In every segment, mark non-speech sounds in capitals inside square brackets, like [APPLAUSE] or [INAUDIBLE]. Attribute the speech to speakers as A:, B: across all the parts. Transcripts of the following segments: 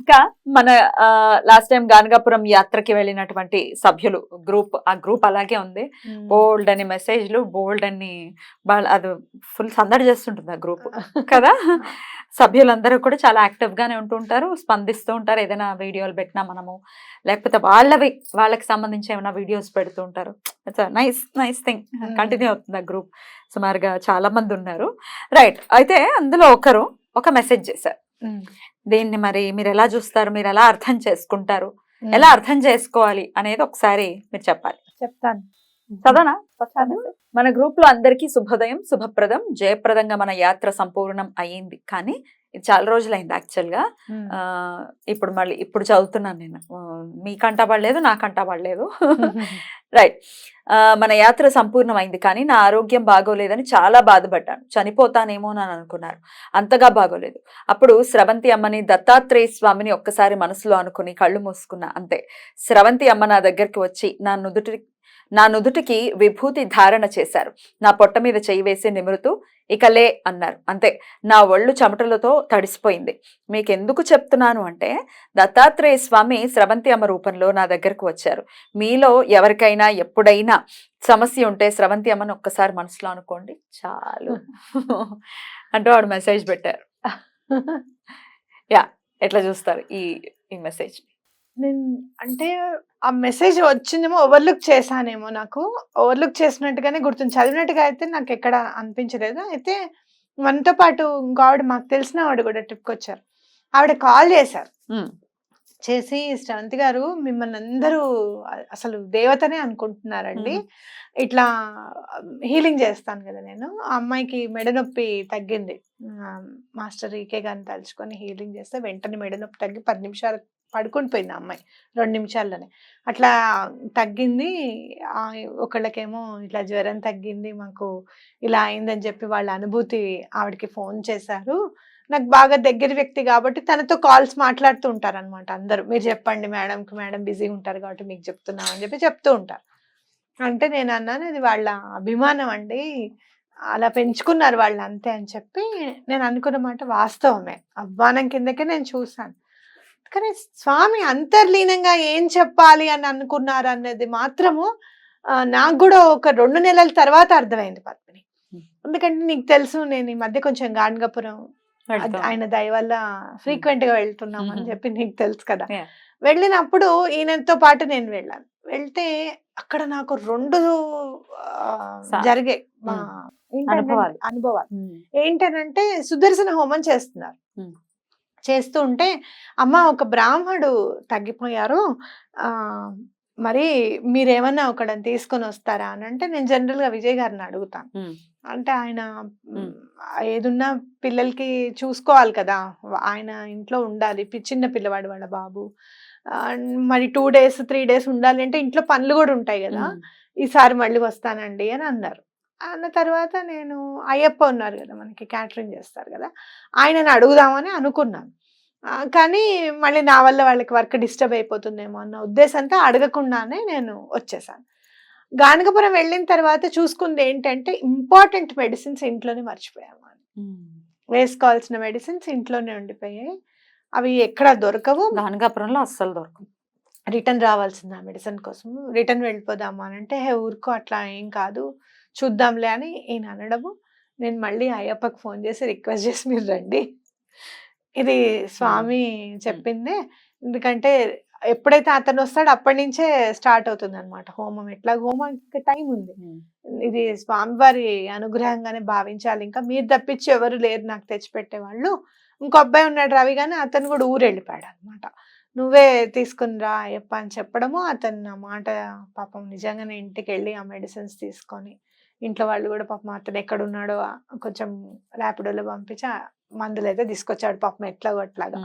A: ఇంకా మన last time Ganagapuram యాత్రకి వెళ్ళినటువంటి సభ్యులు గ్రూప్ ఆ గ్రూప్ అలాగే ఉంది. బోల్డ్ అని మెసేజ్లు బోల్డ్ అని అది ఫుల్ సందడి చేస్తుంటుంది ఆ గ్రూప్. కదా? సభ్యులందరూ కూడా చాలా యాక్టివ్ గానే ఉంటుంటారు స్పందిస్తూ ఉంటారు ఏదైనా వీడియోలు పెట్టినా మనము. లేకపోతే వాళ్ళవి వాళ్ళకి సంబంధించి ఏమైనా వీడియోస్ పెడుతూ ఉంటారు. నైస్ నైస్ థింగ్ కంటిన్యూ అవుతుంది ఆ గ్రూప్. సుమారుగా చాలా మంది ఉన్నారు. రైట్ అయితే అందులో ఒకరు ఒక మెసేజ్ చేశారు. దీన్ని మరి మీరు ఎలా చూస్తారు? మీరు ఎలా అర్థం చేసుకుంటారు? ఎలా అర్థం చేసుకోవాలి అనేది ఒకసారి మీరు చెప్పాలి.
B: చెప్తాను.
A: చదవనా? మన గ్రూప్లో అందరికీ శుభోదయం శుభప్రదం జయప్రదంగా మన యాత్ర సంపూర్ణం అయ్యింది. కానీ ఇది చాలా రోజులైంది యాక్చువల్గా ఆ, ఇప్పుడు మళ్ళీ ఇప్పుడు చదువుతున్నాను నేను. మీకంటా పడలేదు నాకంటా పడలేదు. [LAUGHS] రైట్ మన యాత్ర సంపూర్ణమైంది కానీ నా ఆరోగ్యం బాగోలేదని చాలా బాధపడ్డాను. చనిపోతానేమో అని అనుకున్నారు. అంతగా బాగోలేదు. అప్పుడు స్రవంతి అమ్మని దత్తాత్రేయ స్వామిని ఒక్కసారి మనసులో అనుకుని కళ్ళు మూసుకున్నా అంతే. స్రవంతి అమ్మ నా దగ్గరికి వచ్చి నా నుదుటి నా నుదుటికి విభూతి ధారణ చేశారు. నా పొట్ట మీద చేయి వేసి నిమురుతూ ఇక లే అన్నారు. అంతే. నా ఒళ్ళు చెమటలతో తడిసిపోయింది. మీకు ఎందుకు చెప్తున్నాను అంటే దత్తాత్రేయ స్వామి స్రవంతి అమ్మ రూపంలో నా దగ్గరకు వచ్చారు. మీలో ఎవరికైనా ఎప్పుడైనా సమస్య ఉంటే స్రవంతి అమ్మని ఒక్కసారి మనసులో అనుకోండి చాలు. [LAUGHS] అంటూ ఆవిడ మెసేజ్ పెట్టారు. [LAUGHS] ఎట్లా చూస్తారు ఈ ఈ మెసేజ్
B: నేను అంటే ఆ మెసేజ్ వచ్చిందేమో ఓవర్లుక్ చేశానేమో నాకు. ఓవర్లుక్ చేసినట్టుగానే గుర్తుంది. చదివినట్టుగా అయితే నాకు ఎక్కడ అనిపించలేదు. అయితే మనతో పాటు ఇంకో ఆవిడ మాకు తెలిసిన ఆవిడ కూడా ట్రిప్కి వచ్చారు. ఆవిడ కాల్ చేశారు. చేసి శ్రవంతి గారు మిమ్మల్ని అందరూ అసలు దేవతనే అనుకుంటున్నారండి. ఇట్లా హీలింగ్ చేస్తాను కదా నేను. ఆ అమ్మాయికి మెడ నొప్పి తగ్గింది. మాస్టర్ ఈకే గారిని తలుచుకొని హీలింగ్ చేస్తే వెంటనే మెడ నొప్పి తగ్గి పది నిమిషాలు పడుకొని పోయింది ఆ అమ్మాయి రెండు నిమిషాల్లోనే. అట్లా తగ్గింది. ఒకళ్ళకేమో ఇట్లా జ్వరం తగ్గింది మాకు ఇలా అయిందని చెప్పి వాళ్ళ అనుభూతి ఆవిడకి ఫోన్ చేశారు. నాకు బాగా దగ్గర వ్యక్తి కాబట్టి తనతో కాల్స్ మాట్లాడుతూ ఉంటారు అనమాట అందరూ. మీరు చెప్పండి మేడంకి మేడం బిజీ ఉంటారు కాబట్టి మీకు చెప్తున్నాం అని చెప్పి చెప్తూ ఉంటారు. అంటే నేను అన్నాను ఇది వాళ్ళ అభిమానం అండి. అలా పెంచుకున్నారు వాళ్ళు అంతే అని చెప్పి నేను అనుకున్న మాట వాస్తవమే. అభిమానం కిందకే నేను చూసాను కానీ స్వామి అంతర్లీనంగా ఏం చెప్పాలి అని అనుకున్నారు అన్నది మాత్రము నాకు కూడా ఒక రెండు నెలల తర్వాత అర్థమైంది పద్మిని. ఎందుకంటే నీకు తెలుసు నేను ఈ మధ్య కొంచెం గాన్గపురం అది ఆయన దయ వల్ల ఫ్రీక్వెంట్గా వెళ్తున్నాం అని. చెప్పి నీకు తెలుసు కదా. వెళ్ళినప్పుడు ఈయనతో పాటు నేను వెళ్ళాను వెళ్తే అక్కడ నాకు రెండు జరిగాయి మా. ఏంటంటే-
A: అనుభవాలు.
B: ఏంటనంటే సుదర్శన హోమం చేస్తున్నారు. చేస్తూ ఉంటే అమ్మ ఒక బ్రాహ్మడు తగ్గిపోయారు. మరి మీరేమన్నా ఒకడని తీసుకొని వస్తారా అని అంటే నేను జనరల్గా విజయ్ గారిని అడుగుతాను. అంటే ఆయన ఏదున్నా పిల్లలకి చూసుకోవాలి కదా ఆయన ఇంట్లో ఉండాలి పి- చిన్న పిల్లవాడు వాళ్ళ బాబు. మరి టూ డేస్ త్రీ డేస్ ఉండాలి అంటే ఇంట్లో పనులు కూడా ఉంటాయి కదా ఈసారి మళ్ళీ వస్తానండి అని అన్నారు. అన్న తర్వాత నేను అయ్యప్ప ఉన్నారు కదా మనకి క్యాటరింగ్ చేస్తారు కదా ఆయనని అడుగుదామని అనుకున్నాను. కానీ మళ్ళీ నా వల్ల వాళ్ళకి వర్క్ డిస్టర్బ్ అయిపోతుందేమో అన్న ఉద్దేశంతో అడగకుండానే నేను వచ్చేసాను. గానగపురం వెళ్ళిన తర్వాత చూసుకుంది ఏంటంటే ఇంపార్టెంట్ మెడిసిన్స్ ఇంట్లోనే మర్చిపోయాము అని. వేసుకోవాల్సిన మెడిసిన్స్ ఇంట్లోనే ఉండిపోయాయి. అవి ఎక్కడ దొరకవు.
A: గానగాపురంలో అస్సలు దొరకదు
B: రిటర్న్ రావాల్సింది ఆ మెడిసిన్ కోసం రిటర్న్ వెళ్ళిపోదాము అని అంటే "హే, ఊరుకో అట్లా ఏం కాదు. చూద్దాంలే అని ఈయన అనడము. నేను మళ్ళీ అయ్యప్పకి ఫోన్ చేసి రిక్వెస్ట్ చేసి మీరు రండి. ఇది స్వామి చెప్పిందే. ఎందుకంటే ఎప్పుడైతే అతను వస్తాడో అప్పటి నుంచే స్టార్ట్ అవుతుంది అనమాట హోమం. ఎట్లా హోమానికి టైం ఉంది. ఇది స్వామివారి అనుగ్రహంగానే భావించాలి. ఇంకా మీరు తప్పించి ఎవరు లేరు నాకు తెచ్చిపెట్టే వాళ్ళు. ఇంకో అబ్బాయి ఉన్నాడు రవి కానీ అతను కూడా ఊరు వెళ్ళిపోయాడు అనమాట నువ్వే తీసుకుని రా అయ్యప్ప అని చెప్పడము. అతను నా మాట పాపం నిజంగానే ఇంటికి వెళ్ళి ఆ మెడిసిన్స్ తీసుకొని ఇంట్లో వాళ్ళు కూడా పాపం అతను ఎక్కడ ఉన్నాడో కొంచెం ర్యాపిడోలో పంపించి మందులు అయితే తీసుకొచ్చాడు పాపం ఎట్లాగో అట్లాగా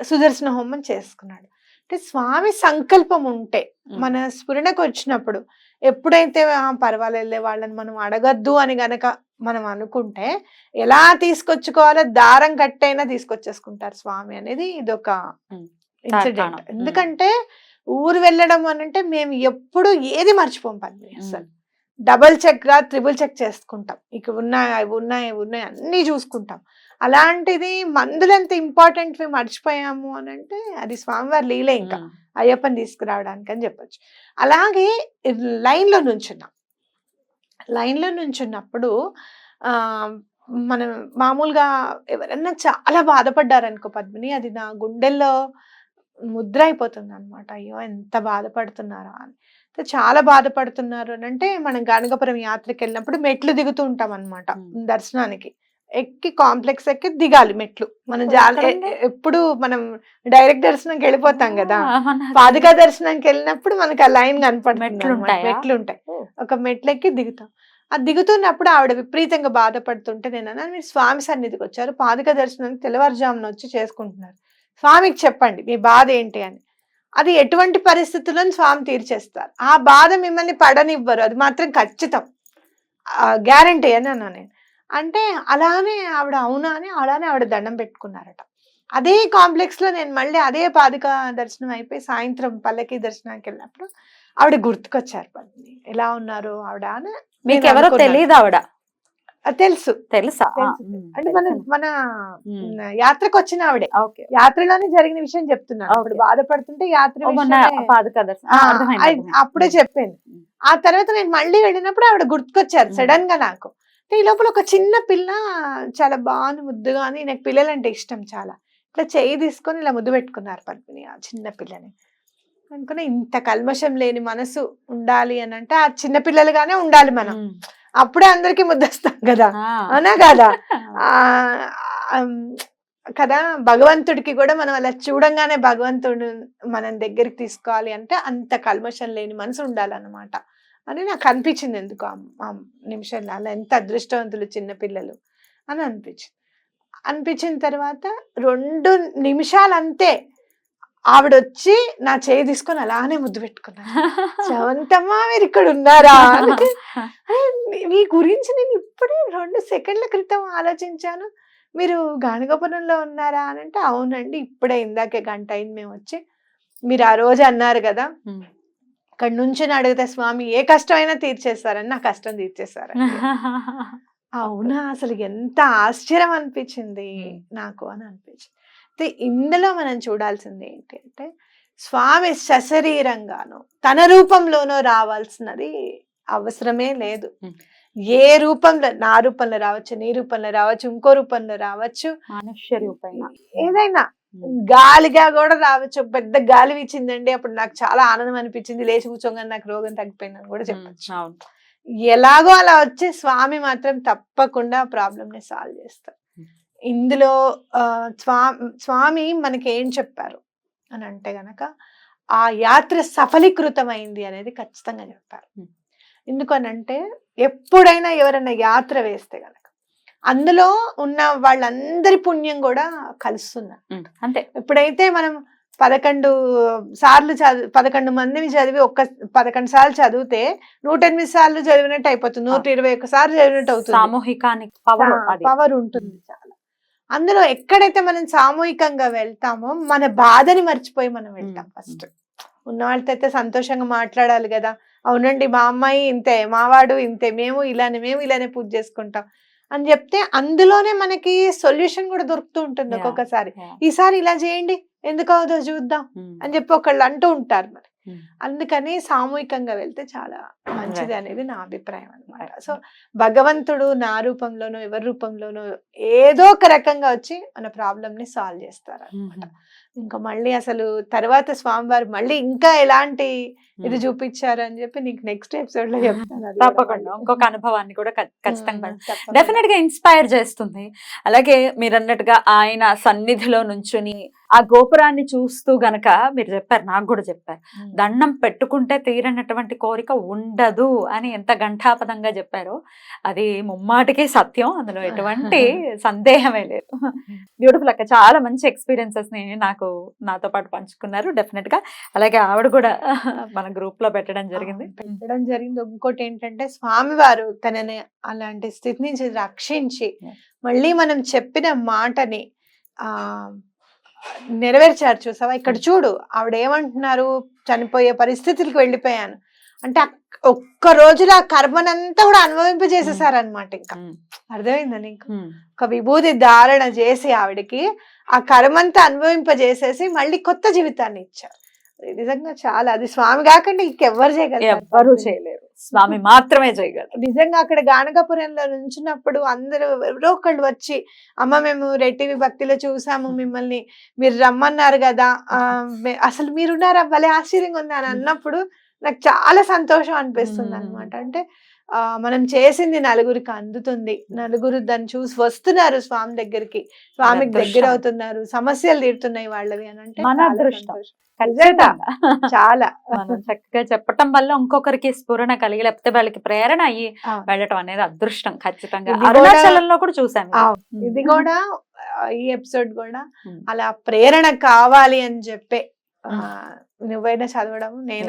B: సుదర్శన హోమం చేసుకున్నాడు. అంటే స్వామి సంకల్పం ఉంటే మన స్ఫురణకు వచ్చినప్పుడు ఎప్పుడైతే "ఆ, పర్వాలేదులే వాళ్ళని మనం అడగద్దు అని గనక మనం అనుకుంటే ఎలా తీసుకొచ్చుకోవాలో దారం కట్టైనా తీసుకొచ్చేసుకుంటారు స్వామి అనేది ఇది ఒక
A: Hmm.
B: ఇన్సిడెంట్. ఎందుకంటే ఊరు వెళ్ళడం అని అంటే మేము ఎప్పుడు ఏది మర్చిపోం పద్మిని
A: Hmm.
B: అసలు డబుల్ చెక్గా త్రిబుల్ చెక్ చేసుకుంటాం. ఇక ఉన్నాయి అవి ఉన్నాయి ఇవి ఉన్నాయి అన్ని చూసుకుంటాం. అలాంటిది మందులు ఎంత ఇంపార్టెంట్ మర్చిపోయాము అని అంటే అది స్వామివారి లీలే ఇంకా. అయ్యప్పని తీసుకురావడానికి అని చెప్పొచ్చు. అలాగే లైన్లో నుంచున్నాం. లైన్లో నుంచున్నప్పుడు ఆ, మనం మామూలుగా ఎవరన్నా చాలా బాధపడ్డారనుకో పద్మిని అది నా గుండెల్లో ముద్ర అయిపోతుంది అనమాట అయ్యో ఎంత బాధపడుతున్నారా అని. చాలా బాధపడుతున్నారు అని అంటే మనం గణగపురం యాత్రకి వెళ్ళినప్పుడు మెట్లు దిగుతూ ఉంటాం అనమాట. దర్శనానికి. ఎక్కి కాంప్లెక్స్ ఎక్కి దిగాలి మెట్లు. మనం? ఎప్పుడు మనం డైరెక్ట్ దర్శనంకి వెళ్ళిపోతాం కదా. పాదుకా దర్శనానికి వెళ్ళినప్పుడు మనకి ఆ లైన్ కనపడుతుంది
A: మెట్లు. ఉంటాయా?
B: ఒక మెట్లు ఎక్కి దిగుతాం. ఆ దిగుతున్నప్పుడు ఆవిడ విపరీతంగా బాధపడుతుంటే నేను అన్నాను మీరు స్వామి సన్నిధికి వచ్చారు. పాదుక దర్శనానికి తెల్లవారుజామున వచ్చి చేసుకుంటున్నారు. స్వామికి చెప్పండి మీ బాధ ఏంటి అని. అది ఎటువంటి పరిస్థితుల్లో స్వామి తీర్చేస్తారు. ఆ బాధ మిమ్మల్ని పడనివ్వరు. అది మాత్రం ఖచ్చితం. గ్యారంటీ అని అన్నా నేను. అంటే అలానే ఆవిడ అవునా అని అలానే ఆవిడ దండం పెట్టుకున్నారట. అదే కాంప్లెక్స్లో నేను మళ్ళీ అదే పాదుక దర్శనం అయిపోయి సాయంత్రం పల్లకి దర్శనానికి వెళ్ళినప్పుడు ఆవిడ గుర్తుకొచ్చారు. పద్మిని ఎలా ఉన్నారు ఆవిడ? అని
A: మీకు ఎవరో. తెలియదు ఆవిడ.
B: తెలుసు.
A: తెలుసా?
B: అంటే మన? మన యాత్రకు వచ్చిన ఆవిడే. యాత్రలోనే జరిగిన విషయం చెప్తున్నాను. అప్పుడు. బాధపడుతుంటే యాత్ర. అప్పుడే చెప్పింది
A: ఉమ్.
B: ఆ తర్వాత నేను మళ్ళీ వెళ్ళినప్పుడు ఆవిడ గుర్తుకొచ్చారు. సడన్గా నాకు. ఈ లోపల ఒక చిన్న పిల్ల చాలా బాగుంది ముద్దుగా అని నాకు పిల్లలంటే ఇష్టం చాలా. ఇట్లా చెయ్యి తీసుకొని ఇలా ముద్దు పెట్టుకున్నారు పద్మిని ఆ చిన్న పిల్లని. అనుకున్నా ఇంత కల్మషం లేని మనసు ఉండాలి అని అంటే ఆ చిన్న పిల్లలుగానే ఉండాలి మనం. అప్పుడే అందరికి ముద్దొస్తాం కదా.
A: ఆ.
B: అవునా కదా? [LAUGHS] కదా భగవంతుడికి కూడా మనం అలా చూడంగానే భగవంతుడు మనం దగ్గరికి తీసుకోవాలి అంటే అంత కల్మషం లేని మనసు ఉండాలన్నమాట. అని నాకు అనిపించింది ఎందుకు ఆ- ఆ నిమిషంలో. అలా ఎంత అదృష్టవంతులు చిన్నపిల్లలు అని అనిపించింది. అనిపించిన తర్వాత రెండు నిమిషాలు అంతే ఆవిడ వచ్చి నా చేయి తీసుకొని అలానే ముద్దు పెట్టుకున్నారు. [LAUGHS] శవంతమ్మా మీరు ఇక్కడ ఉన్నారా [LAUGHS] అంటే, "అరే, మీ- గురించి నేను ఇప్పుడే రెండు సెకండ్ల క్రితం ఆలోచించాను. మీరు గానగోపురంలో ఉన్నారా? అని అంటే అవునండి ఇప్పుడే ఇందాకే గంట అయింది మేము వచ్చి. మీరు ఆ రోజు అన్నారు కదా. ఇక్కడ నుంచి అడిగితే స్వామి ఏ కష్టమైనా తీర్చేస్తారని నా కష్టం తీర్చేస్తారని. [LAUGHS] అవునా అసలు ఎంత ఆశ్చర్యం అనిపించింది. నాకు అని అనిపించింది. అయితే ఇందులో మనం చూడాల్సింది ఏంటి అంటే స్వామి సశరీరంగాను తన రూపంలోనో రావాల్సినది అవసరమే లేదు. ఏ రూపంలో నా రూపంలో రావచ్చు నీ రూపంలో రావచ్చు ఇంకో రూపంలో రావచ్చు.
A: మనుష్య రూపంగా
B: ఏదైనా. గాలిగా కూడా రావచ్చు. పెద్ద గాలి వీచిందండి అప్పుడు నాకు చాలా ఆనందం అనిపించింది. లేచి కూర్చోగానే నాకు రోగం తగ్గిపోయిందని కూడా చెప్పచ్చు. ఎలాగో అలా వచ్చే స్వామి మాత్రం తప్పకుండా ప్రాబ్లమ్ని సాల్వ్ చేస్తారు. ఇందులో ఆ, స్వామి స్వామి మనకి ఏం చెప్పారు? అని అంటే గనక ఆ యాత్ర సఫలీకృతమైంది అనేది ఖచ్చితంగా చెప్పారు. ఎందుకనంటే ఎప్పుడైనా ఎవరైనా యాత్ర వేస్తే గనక అందులో ఉన్న వాళ్ళందరి పుణ్యం కూడా కలుస్తున్నారు.
A: అంతే.
B: ఎప్పుడైతే మనం పదకొండు సార్లు చదివి పదకొండు మందిని చదివి ఒక్క పదకొండు సార్లు చదివితే నూట ఎనిమిది సార్లు చదివినట్టు అయిపోతుంది. నూట ఇరవై ఒక్క సార్లు చదివినట్టు అవుతుంది.
A: సామూహికానికి పవర్
B: ఉంటుంది చాలా. అందులో ఎక్కడైతే మనం సామూహికంగా వెళ్తామో మన బాధని మర్చిపోయి మనం వెళ్తాం ఫస్ట్ ఉన్న వాళ్ళతో అయితే సంతోషంగా మాట్లాడాలి కదా అవునండి మా అమ్మాయి ఇంతే మావాడు ఇంతే మేము ఇలానే మేము ఇలానే పూజ చేసుకుంటాం అని చెప్తే అందులోనే మనకి సొల్యూషన్ కూడా దొరుకుతూ ఉంటుంది. ఒక్కొక్కసారి. ఈసారి ఇలా చేయండి ఎందుకు అవుదో చూద్దాం. అని చెప్పి ఒకళ్ళు అంటూ ఉంటారు
A: ఉమ్.
B: అందుకని సామూహికంగా వెళ్తే చాలా మంచిది. అనేది నా అభిప్రాయం అనమాట. సో భగవంతుడు నా రూపంలోనో ఎవరి రూపంలోనో ఏదో ఒక రకంగా వచ్చి మన ప్రాబ్లమ్ని సాల్వ్ చేస్తారు అనమాట. ఇంకా మళ్ళీ అసలు తర్వాత స్వామివారు మళ్ళీ ఇంకా ఎలాంటి ఇది. చూపించారు అని చెప్పి నీకు నెక్స్ట్ ఎపిసోడ్లో [LAUGHS] చెప్తాను
A: తప్పకుండా. ఇంకొక అనుభవాన్ని కూడా [LAUGHS] ఖచ్చితంగా. డెఫినెట్గా ఇన్స్పైర్ చేస్తుంది అలాగే మీరు అన్నట్టుగా ఆయన సన్నిధిలో నుంచుని ఆ గోపురాన్ని చూస్తూ గనక మీరు చెప్పారు నాకు కూడా చెప్పారు. దండం పెట్టుకుంటే తీరనటువంటి కోరిక ఉండదు అని ఎంత ఘంటాపదంగా చెప్పారో అది ముమ్మాటికి సత్యం అందులో ఎటువంటి [LAUGHS] సందేహమే లేదు బ్యూటిఫుల్ అక్క చాలా మంచి ఎక్స్పీరియన్సెస్ నాకు నాతో పాటు పంచుకున్నారు డెఫినెట్గా అలాగే ఆవిడ కూడా మన గ్రూప్లో పెట్టడం జరిగింది.
B: పెట్టడం జరిగింది. ఇంకోటి ఏంటంటే స్వామివారు తనని అలాంటి స్థితి నుంచి రక్షించి. మళ్ళీ మనం చెప్పిన మాటని ఆ నెరవేర్చారు చూసావా? ఇక్కడ చూడు ఆవిడ ఏమంటున్నారు చనిపోయే పరిస్థితులకు వెళ్ళిపోయాను. అంటే ఒక్క రోజులో ఆ కర్మనంతా కూడా అనుభవింపజేసేసారనమాట ఇంకా.
A: ఉమ్,
B: అర్థమైందా నీకు?
A: ఉమ్,
B: ఒక విభూతి ధారణ చేసి ఆవిడకి ఆ కర్మంతా అనుభవింపజేసేసి మళ్ళీ కొత్త జీవితాన్ని ఇచ్చారు. నిజంగా చాలా అది స్వామి కాకుండా ఇంకెవ్వరు చేయగలరు.
A: ఎవ్వరూ చేయలేరు. స్వామి మాత్రమే చేయగలరు.
B: నిజంగా అక్కడ గానగాపురంలో నుంచున్నప్పుడు అందరూ ఎవరో ఒకళ్ళు వచ్చి అమ్మ మేము రెట్టివి భక్తిలో చూసాము మిమ్మల్ని మీరు రమ్మన్నారు కదా అసలు మీరున్నారా? భలే ఆశ్చర్యంగా ఉంది అని అన్నప్పుడు నాకు చాలా సంతోషం అనిపిస్తుంది. అనమాట అంటే మనం చేసింది నలుగురికి అందుతుంది నలుగురు దాన్ని చూసి వస్తున్నారు స్వామి దగ్గరికి స్వామికి. దగ్గర అవుతున్నారు సమస్యలు తీరుతున్నాయి వాళ్ళవి అని అంటే
A: మన
B: చాలా
A: అదృష్టం.
B: చాలా
A: మనం చక్కగా చెప్పటం వల్ల ఇంకొకరికి స్ఫురణ కలిగి లేకపోతే వాళ్ళకి ప్రేరణ అయ్యి. వెళ్ళటం అనేది అదృష్టం ఖచ్చితంగా అరుణాచలంలో కూడా చూసాం
B: ఆ,
A: ఉమ్.
B: ఇది కూడా ఈ ఎపిసోడ్ కూడా. అలా ప్రేరణ కావాలి అని చెప్పే నువ్వైనా చదవడం నేను